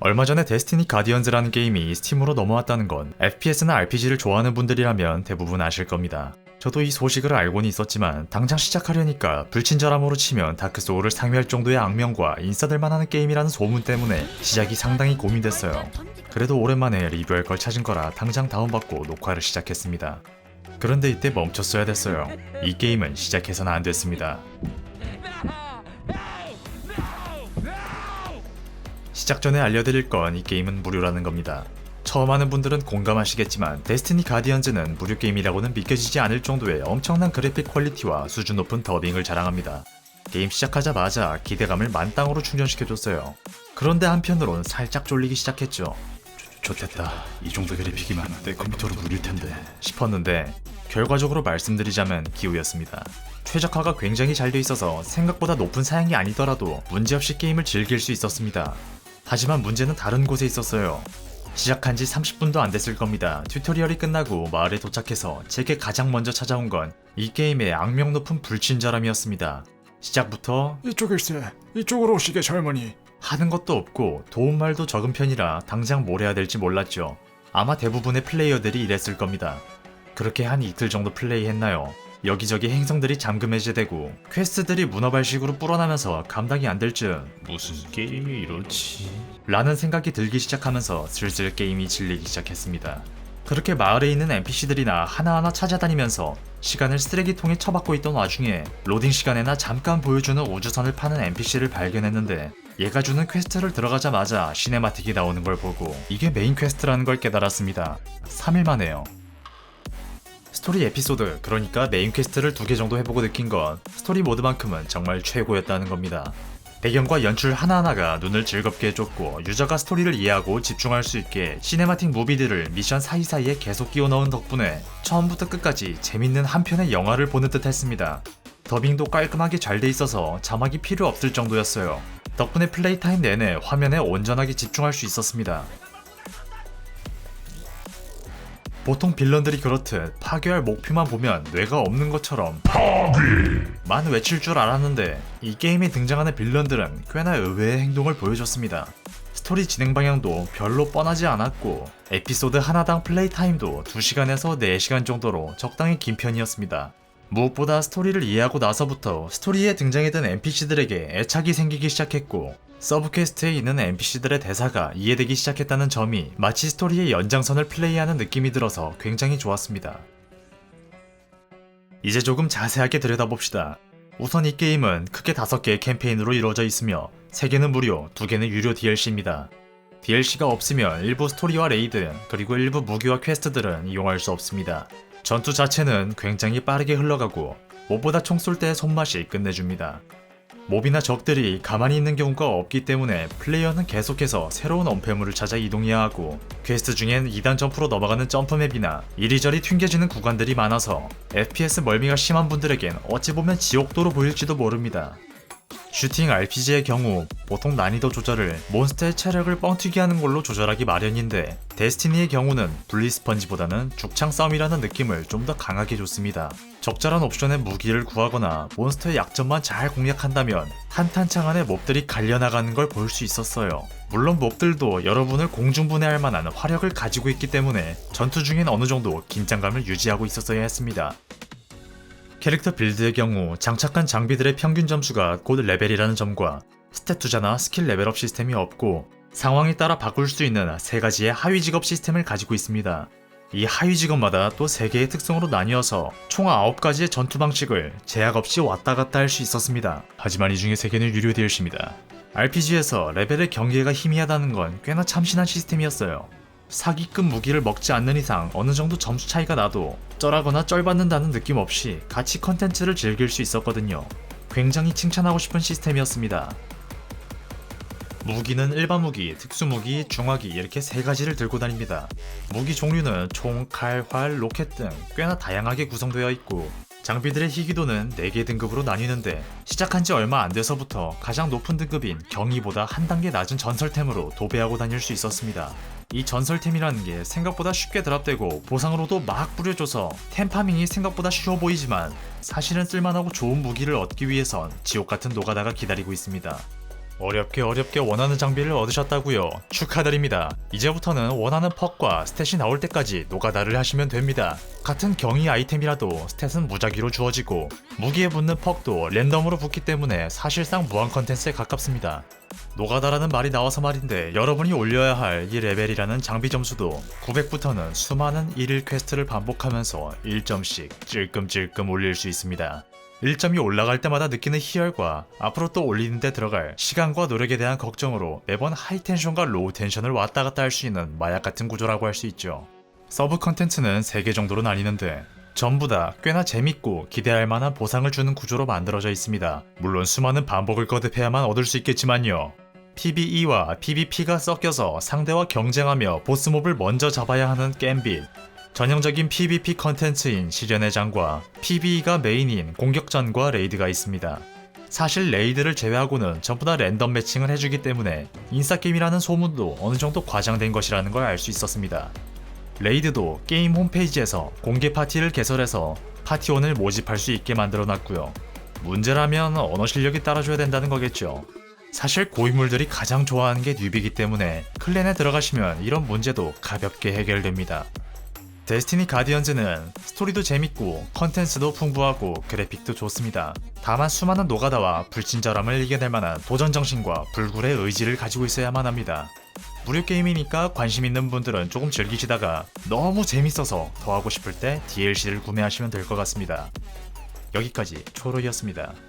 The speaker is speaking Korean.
얼마 전에 데스티니 가디언즈라는 게임이 스팀으로 넘어왔다는 건 FPS나 RPG를 좋아하는 분들이라면 대부분 아실 겁니다. 저도 이 소식을 알고는 있었지만 당장 시작하려니까 불친절함으로 치면 다크소울을 상회할 정도의 악명과 인싸들만 하는 게임이라는 소문 때문에 시작이 상당히 고민됐어요. 그래도 오랜만에 리뷰할 걸 찾은 거라 당장 다운받고 녹화를 시작했습니다. 그런데 이때 멈췄어야 됐어요. 이 게임은 시작해서는 안 됐습니다. 시작 전에 알려드릴 건 이 게임은 무료라는 겁니다. 처음 하는 분들은 공감하시겠지만 데스티니 가디언즈는 무료 게임이라고는 믿겨지지 않을 정도의 엄청난 그래픽 퀄리티와 수준 높은 더빙을 자랑합니다. 게임 시작하자마자 기대감을 만땅으로 충전시켜줬어요. 그런데 한편으론 살짝 쫄리기 시작했죠. 좋됐다. 이 정도 그래픽이면 내 컴퓨터로 누릴 텐데 싶었는데 결과적으로 말씀드리자면 기우였습니다. 최적화가 굉장히 잘 돼 있어서 생각보다 높은 사양이 아니더라도 문제없이 게임을 즐길 수 있었습니다. 하지만 문제는 다른 곳에 있었어요. 시작한 지 30분도 안 됐을 겁니다. 튜토리얼이 끝나고 마을에 도착해서 제게 가장 먼저 찾아온 건 이 게임의 악명 높은 불친절함이었습니다. 시작부터 이쪽일세. 이쪽으로 오시게 젊은이. 하는 것도 없고 도움말도 적은 편이라 당장 뭘 해야 될지 몰랐죠. 아마 대부분의 플레이어들이 이랬을 겁니다. 그렇게 한 이틀 정도 플레이했나요? 여기저기 행성들이 잠금 해제되고 퀘스트들이 문어발식으로 불어나면서 감당이 안될 즈음 무슨 게임이 이렇지? 라는 생각이 들기 시작하면서 슬슬 게임이 질리기 시작했습니다. 그렇게 마을에 있는 NPC들이나 하나하나 찾아다니면서 시간을 쓰레기통에 처박고 있던 와중에 로딩 시간에나 잠깐 보여주는 우주선을 파는 NPC를 발견했는데 얘가 주는 퀘스트를 들어가자마자 시네마틱이 나오는 걸 보고 이게 메인 퀘스트라는 걸 깨달았습니다. 3일 만에요. 스토리 에피소드, 그러니까 메인 퀘스트를 두 개 정도 해보고 느낀 건 스토리 모드만큼은 정말 최고였다는 겁니다. 배경과 연출 하나하나가 눈을 즐겁게 해줬고 유저가 스토리를 이해하고 집중할 수 있게 시네마틱 무비들을 미션 사이사이에 계속 끼워 넣은 덕분에 처음부터 끝까지 재밌는 한 편의 영화를 보는 듯 했습니다. 더빙도 깔끔하게 잘 돼 있어서 자막이 필요 없을 정도였어요. 덕분에 플레이 타임 내내 화면에 온전하게 집중할 수 있었습니다. 보통 빌런들이 그렇듯 파괴할 목표만 보면 뇌가 없는 것처럼 만 외칠 줄 알았는데 이 게임에 등장하는 빌런들은 꽤나 의외의 행동을 보여줬습니다. 스토리 진행 방향도 별로 뻔하지 않았고 에피소드 하나당 플레이 타임도 2시간에서 4시간 정도로 적당히 긴 편이었습니다. 무엇보다 스토리를 이해하고 나서부터 스토리에 등장했던 NPC들에게 애착이 생기기 시작했고 서브 퀘스트에 있는 NPC들의 대사가 이해되기 시작했다는 점이 마치 스토리의 연장선을 플레이하는 느낌이 들어서 굉장히 좋았습니다. 이제 조금 자세하게 들여다봅시다. 우선 이 게임은 크게 5개의 캠페인으로 이루어져 있으며 3개는 무료, 2개는 유료 DLC입니다. DLC가 없으면 일부 스토리와 레이드, 그리고 일부 무기와 퀘스트들은 이용할 수 없습니다. 전투 자체는 굉장히 빠르게 흘러가고 몹보다 총 쏠 때의 손맛이 끝내줍니다. 몹이나 적들이 가만히 있는 경우가 없기 때문에 플레이어는 계속해서 새로운 엄폐물을 찾아 이동해야 하고 퀘스트 중엔 2단 점프로 넘어가는 점프맵이나 이리저리 튕겨지는 구간들이 많아서 FPS 멀미가 심한 분들에겐 어찌 보면 지옥도로 보일지도 모릅니다. 슈팅 RPG의 경우 보통 난이도 조절을 몬스터의 체력을 뻥튀기 하는 걸로 조절하기 마련인데 데스티니의 경우는 블리스펀지보다는 죽창 싸움이라는 느낌을 좀 더 강하게 줬습니다. 적절한 옵션의 무기를 구하거나 몬스터의 약점만 잘 공략한다면 한탄창 안에 몹들이 갈려나가는 걸 볼 수 있었어요. 물론 몹들도 여러분을 공중분해할 만한 화력을 가지고 있기 때문에 전투 중엔 어느 정도 긴장감을 유지하고 있었어야 했습니다. 캐릭터 빌드의 경우 장착한 장비들의 평균 점수가 곧 레벨이라는 점과 스탯 투자나 스킬 레벨업 시스템이 없고 상황에 따라 바꿀 수 있는 세 가지의 하위 직업 시스템을 가지고 있습니다. 이 하위 직업마다 또 3개의 특성으로 나뉘어서 총 9가지의 전투 방식을 제약 없이 왔다 갔다 할 수 있었습니다. 하지만 이 중에 3개는 유료 DLC입니다. RPG에서 레벨의 경계가 희미하다는 건 꽤나 참신한 시스템이었어요. 사기급 무기를 먹지 않는 이상 어느 정도 점수 차이가 나도 쩔하거나 쩔받는다는 느낌 없이 같이 컨텐츠를 즐길 수 있었거든요. 굉장히 칭찬하고 싶은 시스템이었습니다. 무기는 일반 무기, 특수 무기, 중화기 이렇게 세 가지를 들고 다닙니다. 무기 종류는 총, 칼, 활, 로켓 등 꽤나 다양하게 구성되어 있고 장비들의 희귀도는 4개 등급으로 나뉘는데 시작한 지 얼마 안 돼서부터 가장 높은 등급인 경이보다 한 단계 낮은 전설템으로 도배하고 다닐 수 있었습니다. 이 전설템이라는 게 생각보다 쉽게 드랍되고 보상으로도 막 뿌려줘서 템파밍이 생각보다 쉬워 보이지만 사실은 쓸만하고 좋은 무기를 얻기 위해선 지옥 같은 노가다가 기다리고 있습니다. 어렵게 어렵게 원하는 장비를 얻으셨다고요. 축하드립니다. 이제부터는 원하는 퍽과 스탯이 나올 때까지 노가다를 하시면 됩니다. 같은 경이 아이템이라도 스탯은 무작위로 주어지고 무기에 붙는 퍽도 랜덤으로 붙기 때문에 사실상 무한 컨텐츠에 가깝습니다. 노가다라는 말이 나와서 말인데 여러분이 올려야 할 이 레벨이라는 장비 점수도 900부터는 수많은 일일 퀘스트를 반복하면서 1점씩 찔끔찔끔 올릴 수 있습니다. 1점이 올라갈 때마다 느끼는 희열과 앞으로 또 올리는데 들어갈 시간과 노력에 대한 걱정으로 매번 하이텐션과 로우 텐션을 왔다 갔다 할 수 있는 마약 같은 구조라고 할 수 있죠. 서브 컨텐츠는 3개 정도로 나뉘는데 전부 다 꽤나 재밌고 기대할 만한 보상을 주는 구조로 만들어져 있습니다. 물론 수많은 반복을 거듭해야만 얻을 수 있겠지만요. PVE와 PVP가 섞여서 상대와 경쟁하며 보스몹을 먼저 잡아야 하는 겜빗, 전형적인 PVP 컨텐츠인 시련의 장과 PVE가 메인인 공격전과 레이드가 있습니다. 사실 레이드를 제외하고는 전부 다 랜덤 매칭을 해주기 때문에 인싸게임이라는 소문도 어느 정도 과장된 것이라는 걸 알 수 있었습니다. 레이드도 게임 홈페이지에서 공개 파티를 개설해서 파티원을 모집할 수 있게 만들어 놨고요. 문제라면 언어 실력이 따라줘야 된다는 거겠죠. 사실 고인물들이 가장 좋아하는 게 뉴비이기 때문에 클랜에 들어가시면 이런 문제도 가볍게 해결됩니다. 데스티니 가디언즈는 스토리도 재밌고 컨텐츠도 풍부하고 그래픽도 좋습니다. 다만 수많은 노가다와 불친절함을 이겨낼 만한 도전 정신과 불굴의 의지를 가지고 있어야만 합니다. 무료 게임이니까 관심 있는 분들은 조금 즐기시다가 너무 재밌어서 더 하고 싶을 때 DLC를 구매하시면 될 것 같습니다. 여기까지 초로이었습니다.